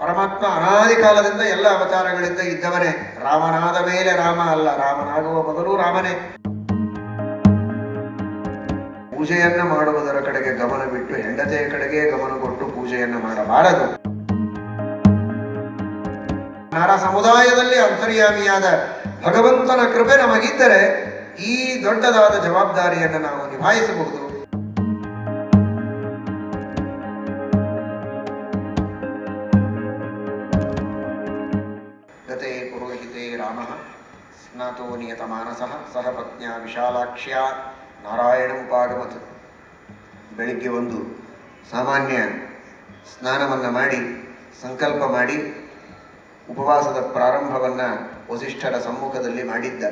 ಪರಮಾತ್ಮ ಅನಾದಿ ಕಾಲದಿಂದ ಎಲ್ಲ ಅವತಾರಗಳಿಂದ ಇದ್ದವನೇ. ರಾಮನಾದ ಮೇಲೆ ರಾಮ ಅಲ್ಲ, ರಾಮನಾಗುವ ಮೊದಲು ರಾಮನೇ. ಪೂಜೆಯನ್ನ ಮಾಡುವುದರ ಕಡೆಗೆ ಗಮನ ಬಿಟ್ಟು ಹೆಂಡತೆಯ ಕಡೆಗೆ ಗಮನ ಕೊಟ್ಟು ಪೂಜೆಯನ್ನು ಮಾಡಬಾರದು. ನರ ಸಮುದಾಯದಲ್ಲಿ ಅಂತರ್ಯಾಮಿಯಾದ ಭಗವಂತನ ಕೃಪೆ ನಮಗಿದ್ದರೆ ಈ ದೊಡ್ಡದಾದ ಜವಾಬ್ದಾರಿಯನ್ನು ನಾವು ನಿಭಾಯಿಸಬಹುದು. ಸ್ನಾತೋ ನಿಯತಮಾನಸಃ ಸಹ ಪತ್ನಿಯ ವಿಶಾಲಾಕ್ಷ್ಯ ಉಪಾಗಮತ ಬೆಳಿಗ್ಗೆ ಒಂದು ಸಾಮಾನ್ಯ ಸ್ನಾನವನ್ನು ಮಾಡಿ, ಸಂಕಲ್ಪ ಮಾಡಿ, ಉಪವಾಸದ ಪ್ರಾರಂಭವನ್ನು ವಸಿಷ್ಠರ ಸಮ್ಮುಖದಲ್ಲಿ ಮಾಡಿದ್ದ.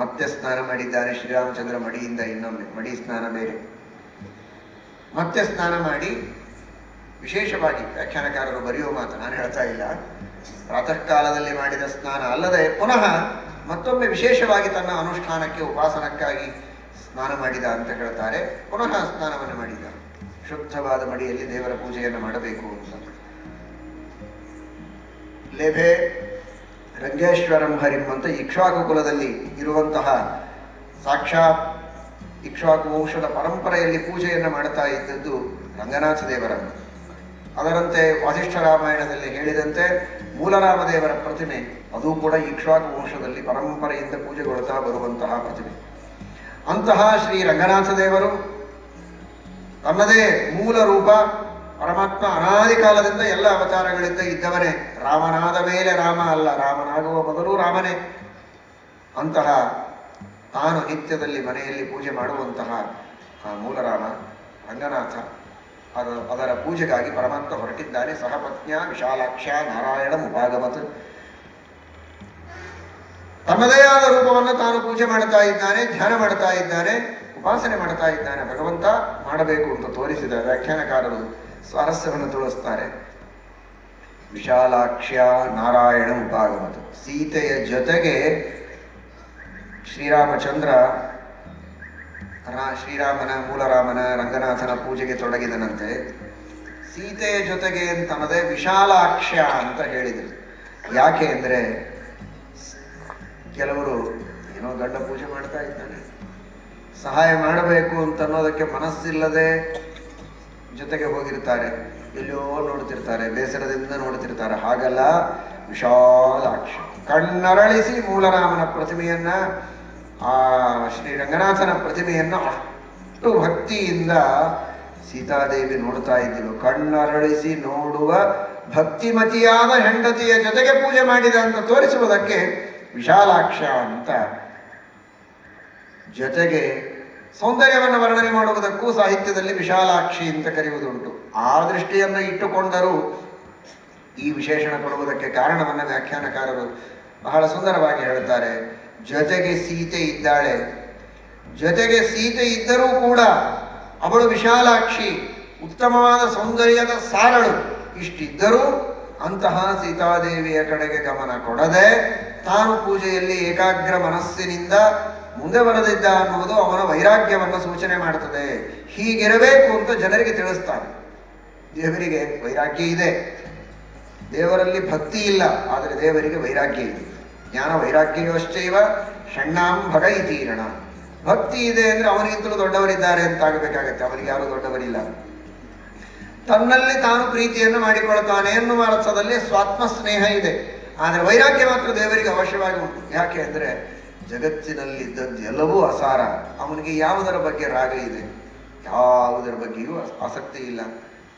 ಮತ್ತೆ ಸ್ನಾನ ಮಾಡಿದ್ದಾನೆ ಶ್ರೀರಾಮಚಂದ್ರ ಮಡಿಯಿಂದ ಇನ್ನೊಮ್ಮೆ, ಮಡಿ ಸ್ನಾನ ಬೇರೆ ಮತ್ತೆ ಸ್ನಾನ ಮಾಡಿ, ವಿಶೇಷವಾಗಿ ವ್ಯಾಖ್ಯಾನಕಾರರು ಬರೆಯುವ ಮಾತು ನಾನು ಹೇಳ್ತಾ ಇಲ್ಲ. ಪ್ರಾತಃ ಕಾಲದಲ್ಲಿ ಮಾಡಿದ ಸ್ನಾನ ಅಲ್ಲದೆ ಪುನಃ ಮತ್ತೊಮ್ಮೆ ವಿಶೇಷವಾಗಿ ತನ್ನ ಅನುಷ್ಠಾನಕ್ಕೆ, ಉಪಾಸನಕ್ಕಾಗಿ ಸ್ನಾನ ಮಾಡಿದ ಅಂತ ಹೇಳ್ತಾರೆ. ಪುನಃ ಸ್ನಾನವನ್ನು ಮಾಡಿದ. ಶುದ್ಧವಾದ ಮಡಿಯಲ್ಲಿ ದೇವರ ಪೂಜೆಯನ್ನು ಮಾಡಬೇಕು ಅಂತ. ಲೇಭೆ ರಂಗೇಶ್ವರಂ ಹರಿಂ ಅಂತ ಇಕ್ಷ್ವಾಕು ಕುಲದಲ್ಲಿ ಇರುವಂತಹ ಸಾಕ್ಷಾತ್ ಇಕ್ಷ್ವಾಕು ವಂಶದ ಪರಂಪರೆಯಲ್ಲಿ ಪೂಜೆಯನ್ನು ಮಾಡ್ತಾ ಇದ್ದದ್ದು ರಂಗನಾಥ ದೇವರನ್ನು ಅದರಂತೆ ವಾಸಿಷ್ಠ ರಾಮಾಯಣದಲ್ಲಿ ಹೇಳಿದಂತೆ ಮೂಲರಾಮದೇವರ ಪ್ರತಿಮೆ, ಅದು ಕೂಡ ಇಕ್ಷ್ವಾಕು ವಂಶದಲ್ಲಿ ಪರಂಪರೆಯಿಂದ ಪೂಜೆಗೊಳ್ತಾ ಬರುವಂತಹ ಪ್ರತಿಮೆ. ಅಂತಹ ಶ್ರೀ ರಂಗನಾಥ ದೇವರು ತನ್ನದೇ ಮೂಲ ರೂಪ ಪರಮಾತ್ಮ ಅನಾದಿ ಕಾಲದಿಂದ ಎಲ್ಲ ಅವತಾರಗಳಿಂದ ಇದ್ದವನೇ. ರಾಮನಾದ ಮೇಲೆ ರಾಮ ಅಲ್ಲ, ರಾಮನಾಗುವ ಮೊದಲು ರಾಮನೇ. ಅಂತಹ ತಾನು ನಿತ್ಯದಲ್ಲಿ ಮನೆಯಲ್ಲಿ ಪೂಜೆ ಮಾಡುವಂತಹ ಮೂಲರಾಮ ರಂಗನಾಥ. ಅದು ಅದರ ಪೂಜೆಗಾಗಿ ಪರಮಾತ್ಮ ಹೊರಟಿದ್ದಾನೆ. ಸಹಪತ್ನ್ಯ ವಿಶಾಲಾಕ್ಷ ನಾರಾಯಣ ಭಾಗವತ ತನ್ನದೇ ಆದ ರೂಪವನ್ನು ತಾನು ಪೂಜೆ ಮಾಡ್ತಾ ಇದ್ದಾನೆ, ಧ್ಯಾನ ಮಾಡ್ತಾ ಇದ್ದಾನೆ, ಉಪಾಸನೆ ಮಾಡ್ತಾ ಇದ್ದಾನೆ. ಭಗವಂತ ಮಾಡಬೇಕು ಅಂತ ತೋರಿಸಿದ ವ್ಯಾಖ್ಯಾನಕಾರರು ಸ್ವಾರಸ್ಯವನ್ನು ತೋರಿಸ್ತಾರೆ ವಿಶಾಲಾಕ್ಷ್ಯ ನಾರಾಯಣ ಭಾಗವತ ಸೀತೆಯ ಜೊತೆಗೆ ಶ್ರೀರಾಮಚಂದ್ರ ರಾ, ಶ್ರೀರಾಮನ, ಮೂಲರಾಮನ ರಂಗನಾಥನ ಪೂಜೆಗೆ ತೊಡಗಿದನಂತೆ. ಸೀತೆಯ ಜೊತೆಗೆ ಅಂತನ್ನದೇ ವಿಶಾಲಾಕ್ಷ ಅಂತ ಹೇಳಿದರು. ಯಾಕೆ ಅಂದರೆ ಕೆಲವರು ಏನೋ ಗಂಡ ಪೂಜೆ ಮಾಡ್ತಾ ಇದ್ದಾನೆ. ಸಹಾಯ ಮಾಡಬೇಕು ಅಂತ ಅನ್ನೋದಕ್ಕೆ ಮನಸ್ಸಿಲ್ಲದೆ ಜೊತೆಗೆ ಹೋಗಿರ್ತಾರೆ. ಎಲ್ಲೋ ನೋಡ್ತಿರ್ತಾರೆ, ಬೇಸರದಿಂದ ನೋಡ್ತಿರ್ತಾರೆ. ಹಾಗಲ್ಲ ವಿಶಾಲಾಕ್ಷ ಕಣ್ಣರಳಿಸಿ ಮೂಲರಾಮನ ಪ್ರತಿಮೆಯನ್ನ ಆ ಶ್ರೀ ರಂಗನಾಥನ ಪ್ರತಿಮೆಯನ್ನು ಅಷ್ಟು ಭಕ್ತಿಯಿಂದ ಸೀತಾದೇವಿ ನೋಡ್ತಾ ಇದ್ದಳು ಕಣ್ಣರಳಿಸಿ ನೋಡುವ ಭಕ್ತಿಮತಿಯಾದ ಹೆಂಡತಿಯ ಜೊತೆಗೆ ಪೂಜೆ ಮಾಡಿದ ಅಂತ ತೋರಿಸುವುದಕ್ಕೆ ವಿಶಾಲಾಕ್ಷ ಅಂತ. ಜೊತೆಗೆ ಸೌಂದರ್ಯವನ್ನು ವರ್ಣನೆ ಮಾಡುವುದಕ್ಕೂ ಸಾಹಿತ್ಯದಲ್ಲಿ ವಿಶಾಲಾಕ್ಷಿ ಅಂತ ಕರೆಯುವುದುಂಟು. ಆ ದೃಷ್ಟಿಯನ್ನು ಇಟ್ಟುಕೊಂಡರೂ ಈ ವಿಶೇಷಣ ಕೊಡುವುದಕ್ಕೆ ಕಾರಣವನ್ನು ವ್ಯಾಖ್ಯಾನಕಾರರು ಬಹಳ ಸುಂದರವಾಗಿ ಹೇಳುತ್ತಾರೆ. ಜೊತೆಗೆ ಸೀತೆ ಇದ್ದಾಳೆ. ಜೊತೆಗೆ ಸೀತೆ ಇದ್ದರೂ ಕೂಡ ಅವಳು ವಿಶಾಲಾಕ್ಷಿ, ಉತ್ತಮವಾದ ಸೌಂದರ್ಯದ ಸಾರಳು. ಇಷ್ಟಿದ್ದರೂ ಅಂತಹ ಸೀತಾದೇವಿಯ ಕಡೆಗೆ ಗಮನ ಕೊಡದೆ ತಾನು ಪೂಜೆಯಲ್ಲಿ ಏಕಾಗ್ರ ಮನಸ್ಸಿನಿಂದ ಮುಂದೆ ಬರದಿದ್ದ ಅನ್ನುವುದು ಅವನ ವೈರಾಗ್ಯವನ್ನು ಸೂಚನೆ ಮಾಡುತ್ತದೆ ಹೀಗಿರಬೇಕು ಅಂತ ಜನರಿಗೆ ತಿಳಿಸ್ತಾನೆ. ದೇವರಿಗೆ ವೈರಾಗ್ಯ ಇದೆ. ದೇವರಲ್ಲಿ ಭಕ್ತಿ ಇಲ್ಲ, ಆದರೆ ದೇವರಿಗೆ ವೈರಾಗ್ಯ ಇದೆ. ಜ್ಞಾನ ವೈರಾಗ್ಯವಶ್ಚೈವ ಷಣ್ಣಾಂ ಭಗ ಇತೀರಣ ಭಕ್ತಿ ಇದೆ ಅಂದರೆ ಅವನಿಗಿಂತಲೂ ದೊಡ್ಡವರಿದ್ದಾರೆ ಅಂತ ಆಗಬೇಕಾಗತ್ತೆ ಅವನಿಗೆ ಯಾರು ದೊಡ್ಡವರಿಲ್ಲ. ತನ್ನಲ್ಲಿ ತಾನು ಪ್ರೀತಿಯನ್ನು ಮಾಡಿಕೊಳ್ತಾನೆ ಎನ್ನುವ ಅರ್ಥದಲ್ಲಿ ಸ್ವಾತ್ಮ ಸ್ನೇಹ ಇದೆ. ಆದರೆ ವೈರಾಗ್ಯ ಮಾತ್ರ ದೇವರಿಗೆ ಅವಶ್ಯವಾಗಿ ಉಂಟು. ಯಾಕೆ ಅಂದರೆ ಜಗತ್ತಿನಲ್ಲಿದ್ದದ್ದು ಎಲ್ಲವೂ ಅಸಾರ. ಅವನಿಗೆ ಯಾವುದರ ಬಗ್ಗೆ ರಾಗ ಇದೆ? ಯಾವುದರ ಬಗ್ಗೆಯೂ ಆಸಕ್ತಿ ಇಲ್ಲ.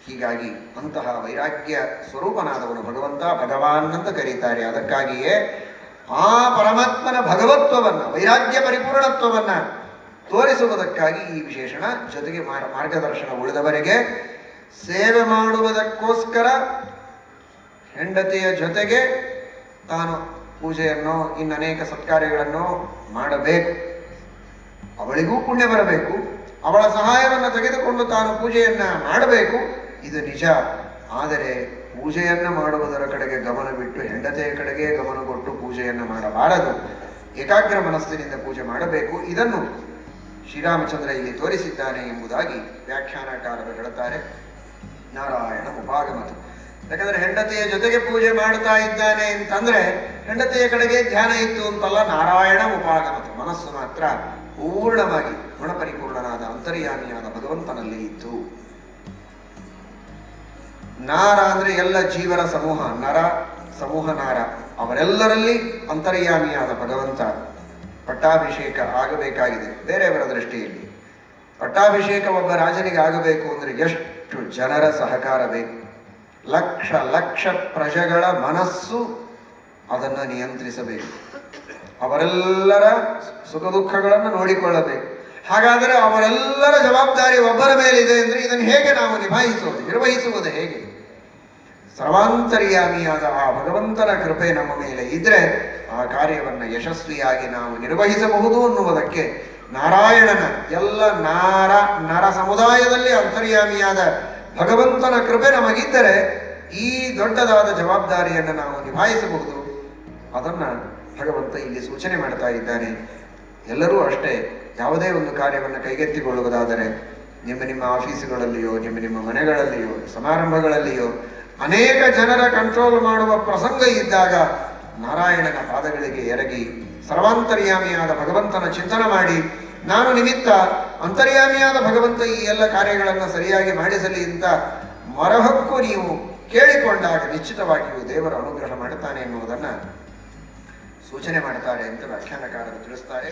ಹೀಗಾಗಿ ಅಂತಹ ವೈರಾಗ್ಯ ಸ್ವರೂಪನಾದವನು ಭಗವಂತ ಭಗವಾನ್ ಅಂತ ಕರೀತಾರೆ. ಅದಕ್ಕಾಗಿಯೇ ಆ ಪರಮಾತ್ಮನ ಭಗವತ್ವವನ್ನು, ವೈರಾಗ್ಯ ಪರಿಪೂರ್ಣತ್ವವನ್ನು ತೋರಿಸುವುದಕ್ಕಾಗಿ ಈ ವಿಶೇಷಣ ಜೊತೆಗೆ ಮಾರ್- ಮಾರ್ಗದರ್ಶನ ಉಳಿದವರೆಗೆ ಸೇವೆ ಮಾಡುವುದಕ್ಕೋಸ್ಕರ ಹೆಂಡತಿಯ ಜೊತೆಗೆ ತಾನು ಪೂಜೆಯನ್ನು ಇನ್ನು ಅನೇಕ ಸತ್ಕಾರ್ಯಗಳನ್ನು ಮಾಡಬೇಕು. ಅವಳಿಗೂ ಪುಣ್ಯ ಬರಬೇಕು. ಅವಳ ಸಹಾಯವನ್ನು ತೆಗೆದುಕೊಂಡು ತಾನು ಪೂಜೆಯನ್ನು ಮಾಡಬೇಕು. ಇದು ನಿಜ. ಆದರೆ ಪೂಜೆಯನ್ನು ಮಾಡುವುದರ ಕಡೆಗೆ ಗಮನ ಬಿಟ್ಟು ಹೆಂಡತೆಯ ಕಡೆಗೆ ಗಮನ ಕೊಟ್ಟು ಪೂಜೆಯನ್ನು ಮಾಡಬಾರದು. ಏಕಾಗ್ರ ಮನಸ್ಸಿನಿಂದ ಪೂಜೆ ಮಾಡಬೇಕು. ಇದನ್ನು ಶ್ರೀರಾಮಚಂದ್ರ ಇಲ್ಲಿ ತೋರಿಸಿದ್ದಾನೆ ಎಂಬುದಾಗಿ ವ್ಯಾಖ್ಯಾನಕಾರರು ಹೇಳುತ್ತಾರೆ. ನಾರಾಯಣ ಉಪಾಗಮತು. ಯಾಕಂದರೆ ಹೆಂಡತಿಯ ಜೊತೆಗೆ ಪೂಜೆ ಮಾಡ್ತಾ ಇದ್ದಾನೆ ಅಂತಂದ್ರೆ ಹೆಂಡತಿಯ ಕಡೆಗೆ ಧ್ಯಾನ ಇತ್ತು ಅಂತಲ್ಲ ನಾರಾಯಣ ಉಪಾಗಮತು. ಮನಸ್ಸು ಮಾತ್ರ ಪೂರ್ಣವಾಗಿ ಗುಣಪರಿಪೂರ್ಣನಾದ ಅಂತರ್ಯಾಮಿಯಾದ ಭಗವಂತನಲ್ಲಿ ಇತ್ತು. ನಾರ ಅಂದರೆ ಎಲ್ಲ ಜೀವರ ಸಮೂಹ, ನರ ಸಮೂಹ ನಾರ ಅವರೆಲ್ಲರಲ್ಲಿ ಅಂತರ್ಯಾಮಿಯಾದ ಭಗವಂತ ಪಟ್ಟಾಭಿಷೇಕ ಆಗಬೇಕಾಗಿದೆ, ಬೇರೆಯವರ ದೃಷ್ಟಿಯಲ್ಲಿ. ಪಟ್ಟಾಭಿಷೇಕ ಒಬ್ಬ ರಾಜನಿಗೆ ಆಗಬೇಕು ಅಂದರೆ ಎಷ್ಟು ಜನರ ಸಹಕಾರ ಬೇಕು. ಲಕ್ಷ ಲಕ್ಷ ಪ್ರಜೆಗಳ ಮನಸ್ಸು ಅದನ್ನು ನಿಯಂತ್ರಿಸಬೇಕು. ಅವರೆಲ್ಲರ ಸುಖ ದುಃಖಗಳನ್ನು ನೋಡಿಕೊಳ್ಳಬೇಕು. ಹಾಗಾದರೆ ಅವರೆಲ್ಲರ ಜವಾಬ್ದಾರಿ ಒಬ್ಬರ ಮೇಲಿದೆ ಅಂದರೆ ಇದನ್ನು ಹೇಗೆ ನಾವು ನಿಭಾಯಿಸುವುದು ನಿರ್ವಹಿಸುವುದು ಹೇಗೆ? ಸರ್ವಾಂತರ್ಯಾಮಿಯಾದ ಆ ಭಗವಂತನ ಕೃಪೆ ನಮ್ಮ ಮೇಲೆ ಇದ್ರೆ ಆ ಕಾರ್ಯವನ್ನು ಯಶಸ್ವಿಯಾಗಿ ನಾವು ನಿರ್ವಹಿಸಬಹುದು ಅನ್ನುವುದಕ್ಕೆ ನಾರಾಯಣನ ಎಲ್ಲ ನಾರ, ನರ ಸಮುದಾಯದಲ್ಲಿ ಅಂತರ್ಯಾಮಿಯಾದ ಭಗವಂತನ ಕೃಪೆ ನಮಗಿದ್ದರೆ ಈ ದೊಡ್ಡದಾದ ಜವಾಬ್ದಾರಿಯನ್ನು ನಾವು ನಿಭಾಯಿಸಬಹುದು. ಅದನ್ನ ಭಗವಂತ ಇಲ್ಲಿ ಸೂಚನೆ ಮಾಡ್ತಾ ಇದ್ದಾನೆ. ಎಲ್ಲರೂ ಅಷ್ಟೇ ಯಾವುದೇ ಒಂದು ಕಾರ್ಯವನ್ನು ಕೈಗೆತ್ತಿಕೊಳ್ಳುವುದಾದರೆ ನಿಮ್ಮ ನಿಮ್ಮ ಆಫೀಸುಗಳಲ್ಲಿಯೋ, ನಿಮ್ಮ ನಿಮ್ಮ ಮನೆಗಳಲ್ಲಿಯೋ, ಸಮಾರಂಭಗಳಲ್ಲಿಯೋ ಅನೇಕ ಜನರ ಕಂಟ್ರೋಲ್ ಮಾಡುವ ಪ್ರಸಂಗ ಇದ್ದಾಗ ನಾರಾಯಣನ ಪಾದಗಳಿಗೆ ಎರಗಿ ಸರ್ವಾಂತರ್ಯಾಮಿಯಾದ ಭಗವಂತನ ಚಿಂತನೆ ಮಾಡಿ, ನಾನು ನಿಮಿತ್ತ ಅಂತರ್ಯಾಮಿಯಾದ ಭಗವಂತ ಈ ಎಲ್ಲ ಕಾರ್ಯಗಳನ್ನು ಸರಿಯಾಗಿ ಮಾಡಿಸಲಿ ಅಂತ ಮರಹಕ್ಕು ನೀವು ಕೇಳಿಕೊಂಡಾಗ ನಿಶ್ಚಿತವಾಗಿಯೂ ದೇವರ ಅನುಗ್ರಹ ಮಾಡುತ್ತಾನೆ ಎನ್ನುವುದನ್ನು ಸೂಚನೆ ಮಾಡುತ್ತಾರೆ ಅಂತ ವ್ಯಾಖ್ಯಾನಕಾರರು ತಿಳಿಸ್ತಾರೆ.